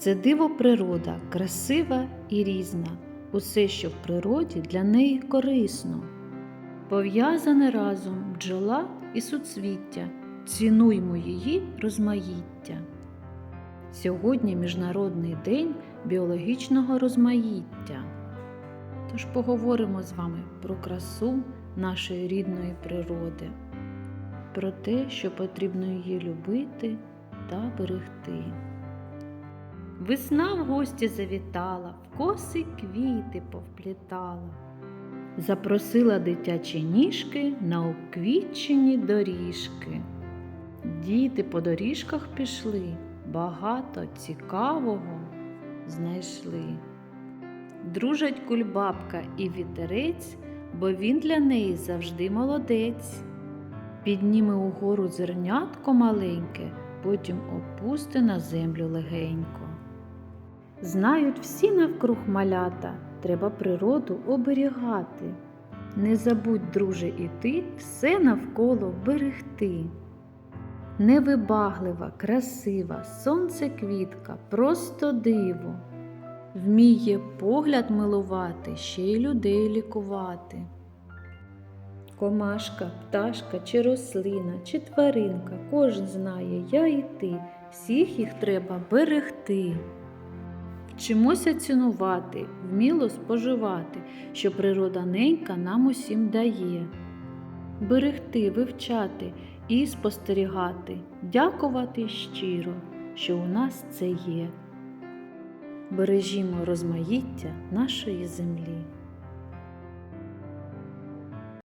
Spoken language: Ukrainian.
Це диво природа, красива і різна. Усе, що в природі для неї корисно. Пов'язане разом бджола і суцвіття. Цінуймо її розмаїття. Сьогодні Міжнародний день біологічного розмаїття. Тож поговоримо з вами про красу нашої рідної природи, про те, що потрібно її любити та берегти. Весна в гості завітала, в коси квіти повплітала, запросила дитячі ніжки на уквітчені доріжки. Діти по доріжках пішли, багато цікавого знайшли. Дружать кульбабка і вітерець, бо він для неї завжди молодець. Підніме угору зернятко маленьке, потім опусти на землю легенько. Знають всі навкруг малята, треба природу оберігати. Не забудь, друже, і ти все навколо берегти. Невибаглива, красива, сонце квітка, просто диво. Вміє погляд милувати, ще й людей лікувати. Комашка, пташка чи рослина, чи тваринка, кожен знає, я і ти, всіх їх треба берегти. Вчимося цінувати, вміло споживати, що природа ненька нам усім дає. Берегти, вивчати і спостерігати, дякувати щиро, що у нас це є. Бережімо розмаїття нашої землі.